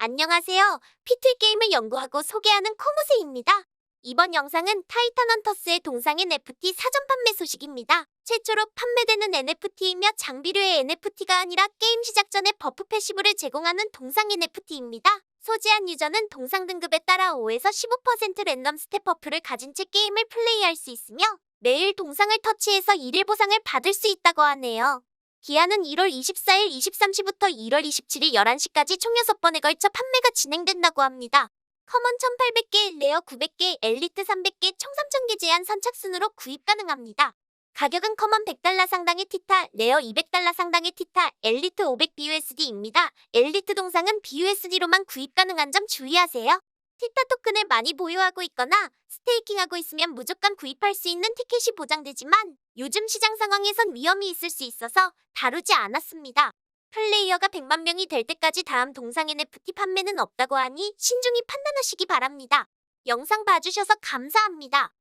안녕하세요. 피틀 게임을 연구하고 소개하는 코모세입니다. 이번 영상은 타이탄 헌터스의 동상 NFT 사전 판매 소식입니다. 최초로 판매되는 NFT이며 장비류의 NFT가 아니라 게임 시작 전에 버프 패시브를 제공하는 동상 NFT입니다. 소지한 유저는 동상 등급에 따라 5에서 15% 랜덤 스텝 버프를 가진 채 게임을 플레이할 수 있으며 매일 동상을 터치해서 1일 보상을 받을 수 있다고 하네요. 기한은 1월 24일 23시부터 2월 27일 11시까지 총 6번에 걸쳐 판매가 진행된다고 합니다. 커먼 1800개, 레어 900개, 엘리트 300개, 총 3000개 제한 선착순으로 구입 가능합니다. 가격은 커먼 100달러 상당의 티타, 레어 200달러 상당의 티타, 엘리트 500 BUSD입니다. 엘리트 동상은 BUSD로만 구입 가능한 점 주의하세요. 티타 토큰을 많이 보유하고 있거나 스테이킹하고 있으면 무조건 구입할 수 있는 티켓이 보장되지만 요즘 시장 상황에선 위험이 있을 수 있어서 다루지 않았습니다. 플레이어가 100만 명이 될 때까지 다음 동상 NFT 판매는 없다고 하니 신중히 판단하시기 바랍니다. 영상 봐주셔서 감사합니다.